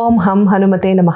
ఓం హం హనుమతే నమ.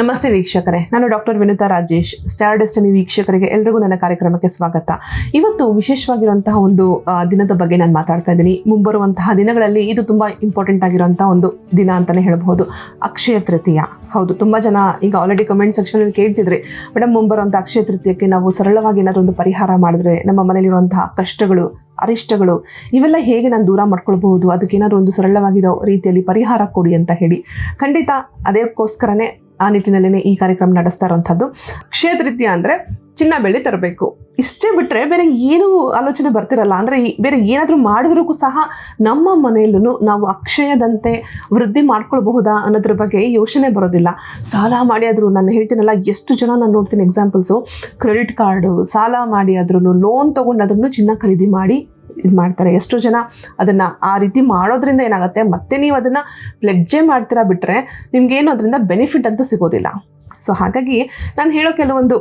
ನಮಸ್ತೆ ವೀಕ್ಷಕರೇ. ನಾನು doctor Vinutha Rajesh. Star Destiny ವೀಕ್ಷಕರಿಗೆ ಎಲ್ರಿಗೂ ನನ್ನ ಕಾರ್ಯಕ್ರಮಕ್ಕೆ ಸ್ವಾಗತ. ಇವತ್ತು ವಿಶೇಷವಾಗಿರುವಂತಹ ಒಂದು ದಿನದ ಬಗ್ಗೆ ನಾನು ಮಾತಾಡ್ತಾ ಇದ್ದೀನಿ. ಮುಂಬರುವಂತಹ ದಿನಗಳಲ್ಲಿ ಇದು ತುಂಬ ಇಂಪಾರ್ಟೆಂಟ್ ಆಗಿರುವಂತಹ ಒಂದು ದಿನ ಅಂತಲೇ ಹೇಳಬಹುದು. ಅಕ್ಷಯ ತೃತೀಯ. ಹೌದು, ತುಂಬ ಜನ ಈಗ ಆಲ್ರೆಡಿ ಕಮೆಂಟ್ ಸೆಕ್ಷನಲ್ಲಿ ಕೇಳ್ತಿದ್ರಿ ಮೇಡಮ್ ಮುಂಬರುವಂಥ ಅಕ್ಷಯ ತೃತೀಯಕ್ಕೆ ನಾವು ಸರಳವಾಗಿ ಏನಾದರೂ ಒಂದು ಪರಿಹಾರ ಮಾಡಿದ್ರೆ, ನಮ್ಮ ಮನೆಯಲ್ಲಿರುವಂತಹ ಕಷ್ಟಗಳು, ಅರಿಷ್ಟಗಳು, ಇವೆಲ್ಲ ಹೇಗೆ ನಾನು ದೂರ ಮಾಡ್ಕೊಳ್ಬಹುದು? ಅದಕ್ಕೆ ಏನಾದರೂ ಒಂದು ಸರಳವಾಗಿರೋ ರೀತಿಯಲ್ಲಿ ಪರಿಹಾರ ಕೊಡಿ ಅಂತ ಹೇಳಿ. ಖಂಡಿತ ಅದಕ್ಕೋಸ್ಕರನೇ ಆ ನಿಟ್ಟಿನಲ್ಲೇ ಈ ಕಾರ್ಯಕ್ರಮ ನಡೆಸ್ತಾ ಇರುವಂಥದ್ದು ಅಕ್ಷಯ ತೃತೀಯ ಅಂದರೆ ಚಿನ್ನ ಬೆಳ್ಳಿ ತರಬೇಕು. ಇಷ್ಟೇ ಬಿಟ್ಟರೆ ಬೇರೆ ಏನೂ ಆಲೋಚನೆ ಬರ್ತಿರಲ್ಲ. ಅಂದರೆ ಬೇರೆ ಏನಾದರೂ ಮಾಡಿದ್ರೂ ಸಹ ನಮ್ಮ ಮನೆಯಲ್ಲೂ ನಾವು ಅಕ್ಷಯದಂತೆ ವೃದ್ಧಿ ಮಾಡ್ಕೊಳ್ಬಹುದಾ ಅನ್ನೋದ್ರ ಬಗ್ಗೆ ಯೋಚನೆ ಬರೋದಿಲ್ಲ. ಸಾಲ ಮಾಡಿ ಆದರೂ ನಾನು ಹೇಳ್ತೀನಲ್ಲ, ಎಷ್ಟು ಜನ ನಾನು ನೋಡ್ತೀನಿ ಎಕ್ಸಾಂಪಲ್ಸು ಕ್ರೆಡಿಟ್ ಕಾರ್ಡು ಸಾಲ ಮಾಡಿ ಆದ್ರೂ ಲೋನ್ ತೊಗೊಂಡಾದ್ರೂ ಚಿನ್ನ ಖರೀದಿ ಮಾಡಿ ಇದು ಮಾಡ್ತಾರೆ. ಎಷ್ಟು ಜನ ಅದನ್ನು ಆ ರೀತಿ ಮಾಡೋದ್ರಿಂದ ಏನಾಗುತ್ತೆ? ಮತ್ತೆ ನೀವು ಅದನ್ನು ಪ್ಲೆಗ್ಜೆ ಮಾಡ್ತೀರಾ ಬಿಟ್ಟರೆ ನಿಮಗೇನು ಅದರಿಂದ ಬೆನಿಫಿಟ್ ಅಂತೂ ಸಿಗೋದಿಲ್ಲ. ಸೊ ಹಾಗಾಗಿ ನಾನು ಹೇಳೋ ಕೆಲವೊಂದು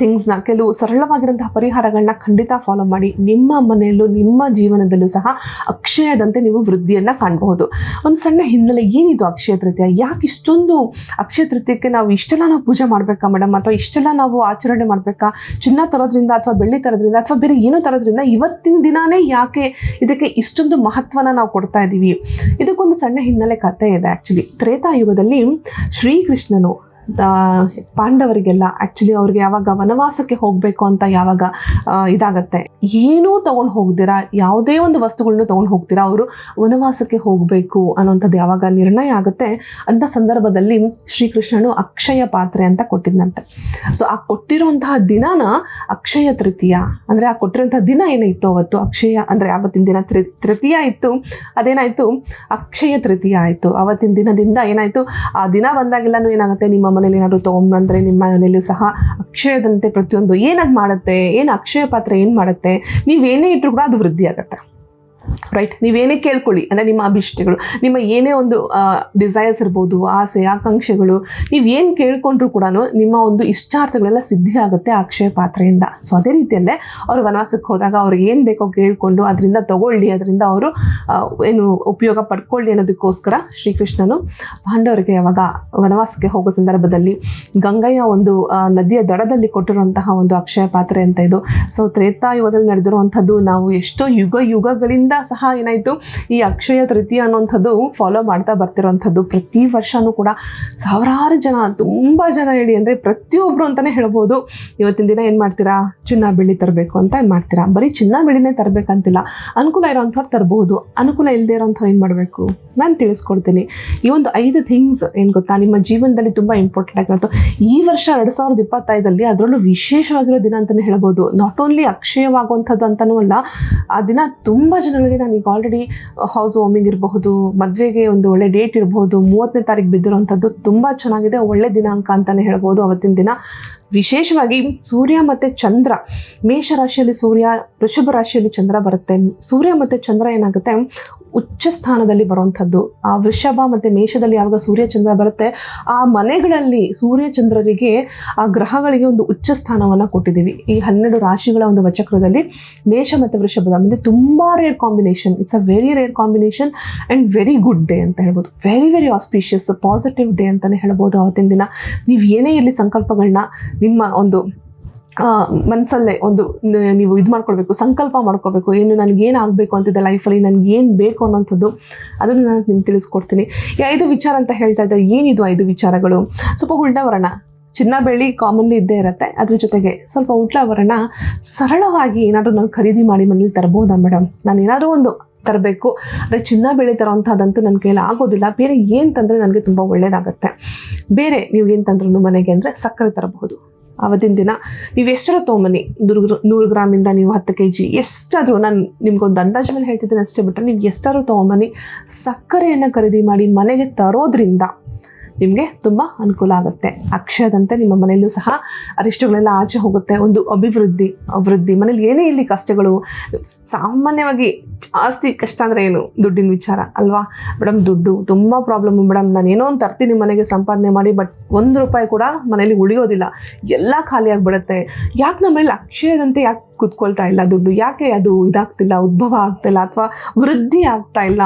ಥಿಂಗ್ಸ್ನ ಕೆಲವು ಸರಳವಾಗಿರುವಂತಹ ಪರಿಹಾರಗಳನ್ನ ಖಂಡಿತ ಫಾಲೋ ಮಾಡಿ. ನಿಮ್ಮ ಮನೆಯಲ್ಲೂ, ನಿಮ್ಮ ಜೀವನದಲ್ಲೂ ಸಹ ಅಕ್ಷಯದಂತೆ ನೀವು ವೃದ್ಧಿಯನ್ನು ಕಾಣಬಹುದು. ಒಂದು ಸಣ್ಣ ಹಿನ್ನೆಲೆ ಏನಿದು ಅಕ್ಷಯ ತೃತೀಯ? ಯಾಕೆ ಇಷ್ಟೊಂದು ಅಕ್ಷಯ ತೃತೀಯಕ್ಕೆ ನಾವು ಇಷ್ಟೆಲ್ಲ ನಾವು ಪೂಜೆ ಮಾಡಬೇಕಾ ಮೇಡಮ್ ಅಥವಾ ಇಷ್ಟೆಲ್ಲ ನಾವು ಆಚರಣೆ ಮಾಡಬೇಕಾ? ಚಿನ್ನ ತರೋದ್ರಿಂದ ಅಥವಾ ಬೆಳ್ಳಿ ತರೋದ್ರಿಂದ ಅಥವಾ ಬೇರೆ ಏನೋ ತರೋದ್ರಿಂದ ಇವತ್ತಿನ ದಿನಾನೇ ಯಾಕೆ ಇದಕ್ಕೆ ಇಷ್ಟೊಂದು ಮಹತ್ವನ ನಾವು ಕೊಡ್ತಾ ಇದ್ದೀವಿ ಇದಕ್ಕೊಂದು ಸಣ್ಣ ಹಿನ್ನೆಲೆ ಕಥೆ ಇದೆ ಆ್ಯಕ್ಚುಲಿ ತ್ರೇತಾಯುಗದಲ್ಲಿ ಶ್ರೀಕೃಷ್ಣನು ಪಾಂಡವರಿಗೆಲ್ಲ ಆ್ಯಕ್ಚುಲಿ ಅವ್ರಿಗೆ ಯಾವಾಗ ವನವಾಸಕ್ಕೆ ಹೋಗಬೇಕು ಅಂತ ಯಾವಾಗ ಇದಾಗತ್ತೆ. ಏನೂ ತೊಗೊಂಡು ಹೋಗ್ದಿರಾ, ಯಾವುದೇ ಒಂದು ವಸ್ತುಗಳನ್ನೂ ತೊಗೊಂಡು ಹೋಗ್ತೀರಾ ಅವರು ವನವಾಸಕ್ಕೆ ಹೋಗಬೇಕು ಅನ್ನೋಂಥದ್ದು ಯಾವಾಗ ನಿರ್ಣಯ ಆಗುತ್ತೆ ಅಂಥ ಸಂದರ್ಭದಲ್ಲಿ ಶ್ರೀಕೃಷ್ಣನು ಅಕ್ಷಯ ಪಾತ್ರೆ ಅಂತ ಕೊಟ್ಟಿದ್ದಂತೆ ಸೊ ಆ ಕೊಟ್ಟಿರುವಂತಹ ದಿನಾನ ಅಕ್ಷಯ ತೃತೀಯ. ಅಂದರೆ ಆ ಕೊಟ್ಟಿರುವಂತಹ ದಿನ ಏನಾಯಿತು ಅವತ್ತು? ಅಕ್ಷಯ ಅಂದರೆ ಆವತ್ತಿನ ದಿನ ತೃ ತೃತೀಯ ಇತ್ತು. ಅದೇನಾಯಿತು? ಅಕ್ಷಯ ತೃತೀಯ ಆಯಿತು. ಅವತ್ತಿನ ದಿನದಿಂದ ಏನಾಯಿತು? ಆ ದಿನ ಬಂದಾಗೆಲ್ಲನೂ ಏನಾಗುತ್ತೆ? ನಿಮ್ಮ ಮನೇಲಿ ಏನಾದರೂ ತೊಗೊಂಬಂದ್ರೆ ನಿಮ್ಮ ಮನೆಯಲ್ಲೂ ಸಹ ಅಕ್ಷಯದಂತೆ ಪ್ರತಿಯೊಂದು ಏನದು ಮಾಡುತ್ತೆ, ಏನು ಅಕ್ಷಯ ಪಾತ್ರ ಏನು ಮಾಡುತ್ತೆ ನೀವೇನೇ ಇಟ್ಟರು ಕೂಡ ಅದು ವೃದ್ಧಿ ಆಗುತ್ತೆ. ರೈಟ್ ನೀವೇನೇ ಕೇಳ್ಕೊಳ್ಳಿ. ಅಂದರೆ ನಿಮ್ಮ ಅಭಿಷ್ಟಗಳು ನಿಮ್ಮ ಏನೇ ಒಂದು ಡಿಸೈರ್ಸ್ ಇರ್ಬೋದು, ಆಸೆ, ಆಕಾಂಕ್ಷೆಗಳು ನೀವು ಏನು ಕೇಳ್ಕೊಂಡ್ರು ಕೂಡ ನಿಮ್ಮ ಒಂದು ಇಷ್ಟಾರ್ಥಗಳೆಲ್ಲ ಸಿದ್ಧಿ ಆಗುತ್ತೆ ಅಕ್ಷಯ ಪಾತ್ರೆಯಿಂದ. ಸೊ ಅದೇ ರೀತಿಯಲ್ಲೇ ಅವರು ವನವಾಸಕ್ಕೆ ಹೋದಾಗ ಅವ್ರಿಗೆ ಏನು ಬೇಕೋ ಕೇಳಿಕೊಂಡು ಅದರಿಂದ ತಗೊಳ್ಳಿ, ಅದರಿಂದ ಅವರು ಏನು ಉಪಯೋಗ ಪಡ್ಕೊಳ್ಳಿ ಅನ್ನೋದಕ್ಕೋಸ್ಕರ ಶ್ರೀಕೃಷ್ಣನು ಪಾಂಡವರಿಗೆ ಯಾವಾಗ ವನವಾಸಕ್ಕೆ ಹೋಗೋ ಸಂದರ್ಭದಲ್ಲಿ ಗಂಗಯ್ಯ ಒಂದು ನದಿಯ ದಡದಲ್ಲಿ ಕೊಟ್ಟಿರುವಂತಹ ಒಂದು ಅಕ್ಷಯ ಪಾತ್ರೆ ಅಂತ ಇದು. ಸೊ ತ್ರೇತಾಯುಗದಲ್ಲಿ ನಡೆದಿರುವಂಥದ್ದು ನಾವು ಎಷ್ಟೋ ಯುಗ ಯುಗಗಳಿಂದ ಸಹ ಏನಾಯಿತು, ಈ ಅಕ್ಷಯ ತೃತೀಯ ಅನ್ನೋವಂಥದ್ದು ಫಾಲೋ ಮಾಡ್ತಾ ಬರ್ತಿರೋವಂಥದ್ದು. ಪ್ರತಿ ವರ್ಷವೂ ಕೂಡ ಸಾವಿರಾರು ಜನ, ತುಂಬ ಜನ ಹೇಳಿ ಅಂದರೆ ಪ್ರತಿಯೊಬ್ಬರು ಅಂತಲೇ ಹೇಳ್ಬೋದು. ಇವತ್ತಿನ ದಿನ ಏನು ಮಾಡ್ತೀರಾ? ಚಿನ್ನ ಬೆಳ್ಳಿ ತರಬೇಕು ಅಂತ ಏನು ಮಾಡ್ತೀರಾ? ಬರೀ ಚಿನ್ನ ಬೆಳ್ಳಿನೇ ತರಬೇಕಂತಿಲ್ಲ. ಅನುಕೂಲ ಇರೋವಂಥವ್ರು ತರಬಹುದು. ಅನುಕೂಲ ಇಲ್ಲದೆ ಇರೋಂಥವ್ರು ಏನು ಮಾಡಬೇಕು? ನಾನು ತಿಳಿಸ್ಕೊಡ್ತೀನಿ. ಈ ಒಂದು ಐದು ಥಿಂಗ್ಸ್ ಏನು ಗೊತ್ತಾ? ನಿಮ್ಮ ಜೀವನದಲ್ಲಿ ತುಂಬ ಇಂಪಾರ್ಟೆಂಟ್ ಆಗಿರೋದು. ಈ ವರ್ಷ ಎರಡು ಸಾವಿರದ ಇಪ್ಪತ್ತೈದಲ್ಲಿ ಅದರಲ್ಲೂ ವಿಶೇಷವಾಗಿರೋ ದಿನ ಅಂತಲೇ ಹೇಳ್ಬೋದು. ನಾಟ್ ಓನ್ಲಿ ಅಕ್ಷಯವಾಗುವಂಥದ್ದು ಅಂತಲೂ ಅಲ್ಲ, ಆ ದಿನ ತುಂಬ ಜನಗಳಿಗೆ ನಾನು ಆಲ್ರೆಡಿ ಹೌಸ್ ವಾರ್ಮಿಂಗ್ ಇರಬಹುದು, ಮದುವೆಗೆ ಒಂದು ಒಳ್ಳೆ ಡೇಟ್ ಇರಬಹುದು ಮೂವತ್ತನೇ ತಾರೀಕು ಬಿದ್ದಿರೋಂಥದ್ದು ತುಂಬ ಚೆನ್ನಾಗಿದೆ, ಒಳ್ಳೆ ದಿನಾಂಕ ಅಂತಲೇ ಹೇಳ್ಬೋದು ಅವತ್ತಿನ ದಿನ. ವಿಶೇಷವಾಗಿ ಸೂರ್ಯ ಮತ್ತು ಚಂದ್ರ, ಮೇಷ ರಾಶಿಯಲ್ಲಿ ಸೂರ್ಯ, ವೃಷಭ ರಾಶಿಯಲ್ಲಿ ಚಂದ್ರ ಬರುತ್ತೆ. ಸೂರ್ಯ ಮತ್ತು ಚಂದ್ರ ಏನಾಗುತ್ತೆ? ಉಚ್ಚ ಸ್ಥಾನದಲ್ಲಿ ಬರುವಂಥದ್ದು. ಆ ವೃಷಭ ಮತ್ತು ಮೇಷದಲ್ಲಿ ಯಾವಾಗ ಸೂರ್ಯಚಂದ್ರ ಬರುತ್ತೆ, ಆ ಮನೆಗಳಲ್ಲಿ ಸೂರ್ಯಚಂದ್ರರಿಗೆ ಆ ಗ್ರಹಗಳಿಗೆ ಒಂದು ಉಚ್ಚ ಸ್ಥಾನವನ್ನು ಕೊಟ್ಟಿದ್ದೀವಿ. ಈ ಹನ್ನೆರಡು ರಾಶಿಗಳ ಒಂದು ವಚಕ್ರದಲ್ಲಿ ಮೇಷ ಮತ್ತು ವೃಷಭದ ಮುಂದೆ ತುಂಬ rare combination it's a very rare combination and very good day ಅಂತ ಹೇಳ್ಬೋದು. Very very auspicious positive day ಅಂತಲೇ ಹೇಳ್ಬೋದು ಅವತ್ತಿನ ದಿನ. ನೀವು ಏನೇ ಇರಲಿ ಸಂಕಲ್ಪಗಳನ್ನ ನಿಮ್ಮ ಒಂದು ಆ, ಮನ್ಸಲ್ಲೇ ಒಂದು ನೀವು ಇದು ಮಾಡ್ಕೊಳ್ಬೇಕು ಸಂಕಲ್ಪ ಮಾಡ್ಕೋಬೇಕು ಏನು ನನಗೆ ಏನು ಆಗಬೇಕು ಅಂತಿದೆ ಲೈಫಲ್ಲಿ ನನಗೆ ಏನು ಬೇಕು ಅನ್ನೋಂಥದ್ದು ಅದನ್ನು ನಾನು ನಿಮ್ಗೆ ತಿಳಿಸ್ಕೊಡ್ತೀನಿ. ಈ ಐದು ವಿಚಾರ ಅಂತ ಹೇಳ್ತಾ ಇದ್ದೆ ಏನಿದು ಐದು ವಿಚಾರಗಳು? ಸ್ವಲ್ಪ ಉಲ್ಟಾ ವರ್ಣ ಚಿನ್ನ ಬೆಳ್ಳಿ ಕಾಮನ್ಲಿ ಇದ್ದೇ ಇರುತ್ತೆ. ಅದ್ರ ಜೊತೆಗೆ ಸ್ವಲ್ಪ ಉಲ್ಟಾವರಣ. ಸರಳವಾಗಿ ಏನಾದರೂ ನಾನು ಖರೀದಿ ಮಾಡಿ ಮನೇಲಿ ತರಬಹುದಾ ಮೇಡಮ್ ನಾನು ಏನಾದರೂ ಒಂದು ತರಬೇಕು. ಅಂದರೆ ಚಿನ್ನ ಬೆಳೆ ತರೋಂಥದ್ದಂತೂ ನನ್ನ ಕೈಯಲ್ಲಿ ಆಗೋದಿಲ್ಲ. ಬೇರೆ ಏನು ತಂದರೆ ನನಗೆ ತುಂಬ ಒಳ್ಳೆಯದಾಗುತ್ತೆ ಬೇರೆ ನೀವು ಏನು ತಂದ್ರೂ ಮನೆಗೆ ಅಂದರೆ ಸಕ್ಕರೆ ತರಬಹುದು. ಅವತ್ತಿನ ದಿನ. ನೀವು ಎಷ್ಟರ ತೊಗೊಂಬನ್ನಿ? ನೂರು ನೂರು ಗ್ರಾಮಿಂದ ನೀವು ಹತ್ತು ಕೆ ಜಿ ಎಷ್ಟಾದರೂ ನಾನು ನಿಮ್ಗೊಂದು ಅಂದಾಜು ಮೇಲೆ ಹೇಳ್ತಿದ್ದೀನಿ ಅಷ್ಟೇ ಬಿಟ್ಟರೆ ನೀವು ಎಷ್ಟಾದ್ರೂ ತೊಗೊಂಬನ್ನಿ. ಸಕ್ಕರೆಯನ್ನು ಖರೀದಿ ಮಾಡಿ ಮನೆಗೆ ತರೋದ್ರಿಂದ ನಿಮಗೆ ತುಂಬ ಅನುಕೂಲ ಆಗುತ್ತೆ. ಅಕ್ಷಯದಂತೆ ನಿಮ್ಮ ಮನೆಯಲ್ಲೂ ಸಹ ಅರಿಷ್ಟಗಳೆಲ್ಲ ಆಚೆ ಹೋಗುತ್ತೆ. ಒಂದು ಅಭಿವೃದ್ಧಿ ಅಭಿವೃದ್ಧಿ. ಮನೇಲಿ ಏನೇ ಇಲ್ಲಿ ಕಷ್ಟಗಳು, ಸಾಮಾನ್ಯವಾಗಿ ಜಾಸ್ತಿ ಕಷ್ಟ ಅಂದರೆ ಏನು? ದುಡ್ಡಿನ ವಿಚಾರ ಅಲ್ವಾ? ಮೇಡಮ್, ದುಡ್ಡು ತುಂಬ ಪ್ರಾಬ್ಲಮ್ ಮೇಡಮ್, ನಾನು ಏನೋ ಒಂದು ತರ್ತೀನಿ ಮನೆಗೆ ಸಂಪಾದನೆ ಮಾಡಿ ಬಟ್ ಒಂದು ರೂಪಾಯಿ ಕೂಡ ಮನೇಲಿ ಉಳಿಯೋದಿಲ್ಲ. ಎಲ್ಲ ಖಾಲಿಯಾಗಿಬಿಡುತ್ತೆ ಯಾಕೆ ನಮ್ಮ ಮನೇಲಿ ಅಕ್ಷಯದಂತೆ ಯಾಕೆ ಕುತ್ಕೊಳ್ತಾ ಇಲ್ಲ ದುಡ್ಡು. ಯಾಕೆ ಅದು ಇದಾಗ್ತಿಲ್ಲ, ಉದ್ಭವ ಆಗ್ತಿಲ್ಲ ಅಥವಾ ವೃದ್ಧಿ ಆಗ್ತಾ ಇಲ್ಲ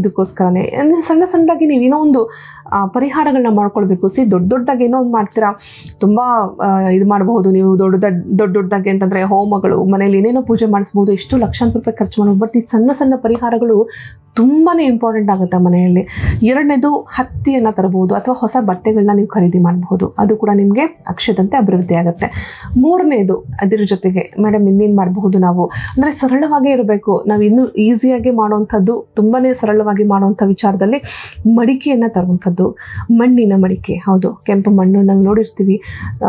ಇದಕ್ಕೋಸ್ಕರನೇ? ಅಂದರೆ ಸಣ್ಣ ಸಣ್ಣದಾಗಿ ನೀವು ಏನೋ ಒಂದು ಪರಿಹಾರಗಳನ್ನ ಮಾಡ್ಕೊಳ್ಬೇಕು. ಸಿ, ದೊಡ್ಡ ದೊಡ್ಡದಾಗಿ ಏನೋ ಒಂದು ಮಾಡ್ತೀರಾ? ತುಂಬ ಇದು ಮಾಡಬಹುದು. ನೀವು ದೊಡ್ಡ ದೊಡ್ಡ ದೊಡ್ಡದಾಗಿ ಅಂತಂದರೆ ಹೋಮಗಳು, ಮನೇಲಿ ಏನೇನೋ ಪೂಜೆ ಮಾಡಿಸ್ಬೋದು ಎಷ್ಟು ಲಕ್ಷಾಂತರ ರೂಪಾಯಿ ಖರ್ಚು ಮಾಡ್ಬೋದು. ಬಟ್ ಈ ಸಣ್ಣ ಸಣ್ಣ ಪರಿಹಾರಗಳು ತುಂಬಾ ಇಂಪಾರ್ಟೆಂಟ್ ಆಗುತ್ತೆ ಮನೆಯಲ್ಲಿ. ಎರಡನೇದು ಹತ್ತಿಯನ್ನು ತರಬಹುದು ಅಥವಾ ಹೊಸ ಬಟ್ಟೆಗಳನ್ನ ನೀವು ಖರೀದಿ ಮಾಡಬಹುದು. ಅದು ಕೂಡ ನಿಮಗೆ ಅಕ್ಷದಂತೆ ಅಭಿವೃದ್ಧಿ ಆಗುತ್ತೆ. ಮೂರನೇದು ಅದರ ಜೊತೆಗೆ ಮೇಡಮ್ ಇನ್ನೇನು ಮಾಡಬಹುದು ನಾವು? ಅಂದರೆ ಸರಳವಾಗೇ ಇರಬೇಕು. ನಾವು ಇನ್ನೂ ಈಸಿಯಾಗಿ ಮಾಡುವಂಥದ್ದು ತುಂಬಾ ಸರಳವಾಗಿ ಮಾಡುವಂಥ ವಿಚಾರದಲ್ಲಿ ಮಡಿಕೆಯನ್ನು ತರುವಂಥದ್ದು. ಮಣ್ಣಿನ ಮಡಿಕೆ, ಹೌದು. ಕೆಂಪು ಮಣ್ಣು ನಾವು ನೋಡಿರ್ತೀವಿ.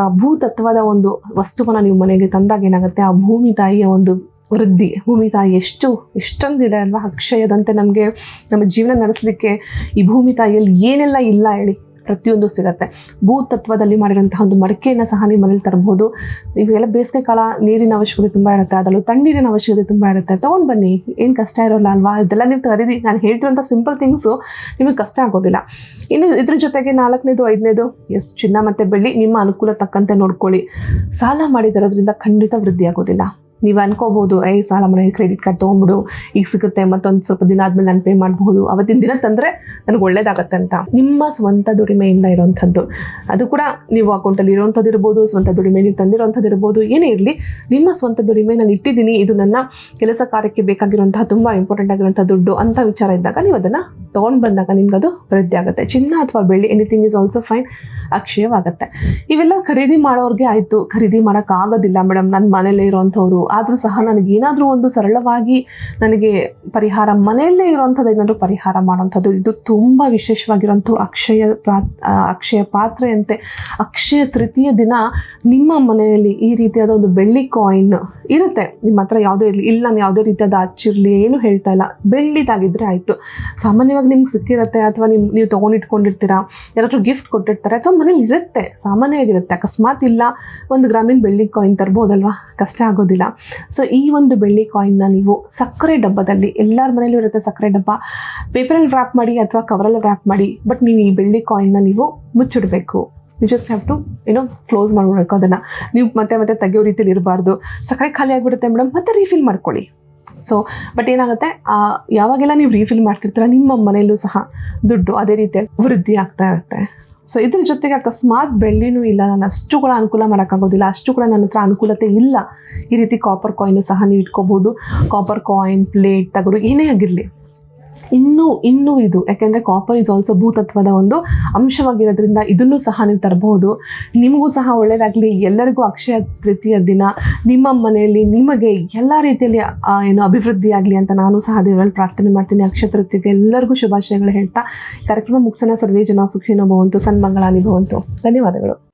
ಭೂತತ್ವದ ಒಂದು ವಸ್ತುವನ್ನು ನೀವು ಮನೆಗೆ ತಂದಾಗ ಏನಾಗುತ್ತೆ? ಆ ಭೂಮಿ ತಾಯಿಯ ಒಂದು ವೃದ್ಧಿ, ಭೂಮಿ ತಾಯಿ ಎಷ್ಟು, ಎಷ್ಟೊಂದಿದೆ ಅಲ್ವಾ ಅಕ್ಷಯದಂತೆ ನಮಗೆ ನಮ್ಮ ಜೀವನ ನಡೆಸಲಿಕ್ಕೆ ಈ ಭೂಮಿ ತಾಯಿಯಲ್ಲಿ ಏನೆಲ್ಲ ಇಲ್ಲ ಹೇಳಿ ಪ್ರತಿಯೊಂದು ಸಿಗುತ್ತೆ. ಭೂ ತತ್ವದಲ್ಲಿ ಮಾಡಿರೋಂತಹ ಒಂದು ಮಡಕೆಯನ್ನು ಸಹ ನೀವು ಮನೇಲಿ ತರಬಹುದು ಇವೆಲ್ಲ ಬೇಸಿಗೆ ಕಾಲ ನೀರಿನ ಅವಶ್ಯಕತೆ ತುಂಬ ಇರುತ್ತೆ, ಅದರಲ್ಲೂ ತಣ್ಣೀರಿನ ಅವಶ್ಯಕತೆ ತುಂಬ ಇರುತ್ತೆ. ತೊಗೊಂಡು ಬನ್ನಿ, ಏನು ಕಷ್ಟ ಇರೋಲ್ಲ ಅಲ್ವಾ? ಇದೆಲ್ಲ ನೀವು ಖರೀದಿ ನಾನು ಹೇಳ್ತಿರೋಂಥ ಸಿಂಪಲ್ ಥಿಂಗ್ಸು ನಿಮಗೆ ಕಷ್ಟ ಆಗೋದಿಲ್ಲ. ಇನ್ನು ಇದ್ರ ಜೊತೆಗೆ ನಾಲ್ಕನೇದು, ಐದನೇದು ಎಸ್ ಚಿನ್ನ ಮತ್ತು ಬೆಳ್ಳಿ, ನಿಮ್ಮ ಅನುಕೂಲ ತಕ್ಕಂತೆ ನೋಡ್ಕೊಳ್ಳಿ. ಸಾಲ ಮಾಡಿದಿರೋದ್ರಿಂದ ಖಂಡಿತ ವೃದ್ಧಿ ಆಗೋದಿಲ್ಲ. ನೀವು ಅನ್ಕೋಬಹುದು ಏ ಸಾಲ ಮನೆ ಕ್ರೆಡಿಟ್ ಕಾರ್ಡ್ ತೊಗೊಂಬಿಡು ಈಗ ಸಿಗುತ್ತೆ, ಮತ್ತೊಂದು ಸ್ವಲ್ಪ ದಿನ ಆದ್ಮೇಲೆ ನಾನು ಪೇ ಮಾಡಬಹುದು. ಅವತ್ತಿನ ದಿನ ತಂದರೆ ನನಗೆ ಒಳ್ಳೇದಾಗತ್ತೆ ಅಂತ. ನಿಮ್ಮ ಸ್ವಂತ ದುಡಿಮೆಯಿಂದ ಇರುವಂಥದ್ದು ಅದು ಕೂಡ ನೀವು ಅಕೌಂಟಲ್ಲಿ ಇರೋವಂಥದ್ದು ಇರ್ಬೋದು, ಸ್ವಂತ ದುಡಿಮೆ ನೀವು ತಂದಿರೋವಂಥದ್ದು ಇರ್ಬೋದು, ಏನೇ ಇರಲಿ, ನಿಮ್ಮ ಸ್ವಂತ ದುಡಿಮೆ ನಾನು ಇಟ್ಟಿದ್ದೀನಿ, ಇದು ನನ್ನ ಕೆಲಸ ಕಾರ್ಯಕ್ಕೆ ಬೇಕಾಗಿರುವಂತಹ ತುಂಬ ಇಂಪಾರ್ಟೆಂಟ್ ಆಗಿರುವಂಥ ದುಡ್ಡು ಅಂತ ವಿಚಾರ ಇದ್ದಾಗ ನೀವು ಅದನ್ನು ತೊಗೊಂಡು ಬಂದಾಗ ನಿಮ್ಗೆ ಅದು ವೃದ್ಧಿ ಆಗುತ್ತೆ. ಚಿನ್ನ ಅಥವಾ ಬೆಳ್ಳಿ ಎನಿಥಿಂಗ್ ಇಸ್ ಆಲ್ಸೋ ಫೈನ್ ಅಕ್ಷಯವಾಗುತ್ತೆ. ಇವೆಲ್ಲ ಖರೀದಿ ಮಾಡೋರಿಗೆ ಆಯಿತು. ಖರೀದಿ ಮಾಡೋಕ್ಕಾಗೋದಿಲ್ಲ ಮೇಡಮ್ ನನ್ನ ಮನೇಲೇ ಇರೋವಂಥವ್ರು ಆದರೂ ಸಹ ನನಗೇನಾದರೂ ಒಂದು ಸರಳವಾಗಿ ನನಗೆ ಪರಿಹಾರ ಮನೆಯಲ್ಲೇ ಇರುವಂಥದ್ದು ಏನಾದರೂ ಪರಿಹಾರ ಮಾಡುವಂಥದ್ದು. ಇದು ತುಂಬ ವಿಶೇಷವಾಗಿರುವಂಥ ಅಕ್ಷಯ ಅಕ್ಷಯ ಪಾತ್ರೆಯಂತೆ ಅಕ್ಷಯ ತೃತೀಯ ದಿನ ನಿಮ್ಮ ಮನೆಯಲ್ಲಿ ಈ ರೀತಿಯಾದ ಒಂದು ಬೆಳ್ಳಿ ಕಾಯಿನ್ ಇರುತ್ತೆ. ನಿಮ್ಮ ಹತ್ರ ಯಾವುದೇ ಇರಲಿ, ಇಲ್ಲ ನಾನು ಯಾವುದೇ ರೀತಿಯಾದ ಅಚ್ಚಿರಲಿ ಏನು ಹೇಳ್ತಾ ಇಲ್ಲ. ಬೆಳ್ಳಿದಾಗಿದ್ದರೆ ಆಯಿತು. ಸಾಮಾನ್ಯವಾಗಿ ನಿಮ್ಗೆ ಸಿಕ್ಕಿರುತ್ತೆ ಅಥವಾ ನಿಮ್, ನೀವು ತೊಗೊಂಡಿಟ್ಕೊಂಡಿರ್ತೀರಾ? ಯಾರಾದರೂ ಗಿಫ್ಟ್ ಕೊಟ್ಟಿರ್ತಾರೆ ಅಥವಾ ಮನೇಲಿ ಇರುತ್ತೆ, ಸಾಮಾನ್ಯವಾಗಿರುತ್ತೆ. ಅಕಸ್ಮಾತ್ ಇಲ್ಲ, ಒಂದು ಗ್ರಾಮೀಣ ಬೆಳ್ಳಿ ಕಾಯಿನ್ ತರ್ಬೋದಲ್ವಾ? ಕಷ್ಟ ಆಗೋದಿಲ್ಲ. ಸೊ ಈ ಒಂದು ಬೆಳ್ಳಿ ಕಾಯಿನ್ನ ನೀವು ಸಕ್ಕರೆ ಡಬ್ಬದಲ್ಲಿ, ಎಲ್ಲರ ಮನೇಲೂ ಇರುತ್ತೆ ಸಕ್ಕರೆ ಡಬ್ಬ. ಪೇಪರಲ್ಲಿ ರ್ಯಾಪ್ ಮಾಡಿ ಅಥವಾ ಕವರಲ್ಲಿ ರ್ಯಾಪ್ ಮಾಡಿ ಬಟ್ ನೀವು ಈ ಬೆಳ್ಳಿ ಕಾಯಿನ್ನ ನೀವು ಮುಚ್ಚಿಡಬೇಕು. ಯು ಜಸ್ಟ್ ಹ್ಯಾವ್ ಟು ಏನೋ ಕ್ಲೋಸ್ ಮಾಡಿಬಿಡ್ಬೇಕು ಅದನ್ನು. ನೀವು ಮತ್ತೆ ಮತ್ತೆ ತೆಗೆಯೋ ರೀತಿಯಲ್ಲಿ ಇರಬಾರ್ದು. ಸಕ್ಕರೆ ಖಾಲಿ ಆಗಿಬಿಡುತ್ತೆ ಮೇಡಮ್ ಮತ್ತೆ ರೀಫಿಲ್ ಮಾಡ್ಕೊಳ್ಳಿ. ಸೊ ಬಟ್ ಏನಾಗುತ್ತೆ? ಯಾವಾಗೆಲ್ಲ ನೀವು ರೀಫಿಲ್ ಮಾಡ್ತಿರ್ತೀರ, ನಿಮ್ಮ ಮನೆಯಲ್ಲೂ ಸಹ ದುಡ್ಡು ಅದೇ ರೀತಿಯಾಗಿ ವೃದ್ಧಿ ಆಗ್ತಾ ಇರುತ್ತೆ. ಸೊ ಇದ್ರ ಜೊತೆಗೆ ಅಕಸ್ಮಾತ್ ಬೆಳ್ಳಿನೂ ಇಲ್ಲ, ನಾನು ಅಷ್ಟು ಕೂಡ ಅನುಕೂಲ ಮಾಡೋಕ್ಕಾಗೋದಿಲ್ಲ, ಅಷ್ಟು ಕೂಡ ನನ್ನ ಹತ್ರ ಅನುಕೂಲತೆ ಇಲ್ಲ. ಈ ರೀತಿ ಕಾಪರ್ ಕಾಯಿನು ಸಹ ನೀವು ಇಟ್ಕೋಬೋದು. ಕಾಪರ್ ಕಾಯಿನ್ ಪ್ಲೇಟ್ ತಗಡು ಏನೇ ಆಗಿರಲಿ. ಇನ್ನೂ ಇನ್ನೂ ಇದು. ಯಾಕೆಂದರೆ ಕಾಪರ್ ಇಸ್ ಆಲ್ಸೋ ಭೂತತ್ವದ ಒಂದು ಅಂಶವಾಗಿರೋದ್ರಿಂದ ಇದನ್ನು ಸಹ ನೀವು ತರಬಹುದು. ನಿಮಗೂ ಸಹ ಒಳ್ಳೆಯದಾಗಲಿ ಎಲ್ಲರಿಗೂ ಅಕ್ಷಯ ತೃತೀಯ ದಿನ. ನಿಮ್ಮ ಮನೆಯಲ್ಲಿ ನಿಮಗೆ ಎಲ್ಲ ರೀತಿಯಲ್ಲಿ ಏನು ಅಭಿವೃದ್ಧಿಯಾಗಲಿ ಅಂತ ನಾನು ಸಹ ದೇವರಲ್ಲಿ ಪ್ರಾರ್ಥನೆ ಮಾಡ್ತೀನಿ. ಅಕ್ಷಯ ತೃತೀಯಕ್ಕೆ ಎಲ್ಲರಿಗೂ ಶುಭಾಶಯಗಳು ಹೇಳ್ತಾ. ಕಾರ್ಯಕ್ರಮ ಮುಗಿಸೋಣ. ಸರ್ವೇ ಜನ ಸುಖಿನೋ ಭವಂತು. ಸನ್ಮಂಗಳಾನಿ ಭವಂತು. ಧನ್ಯವಾದಗಳು.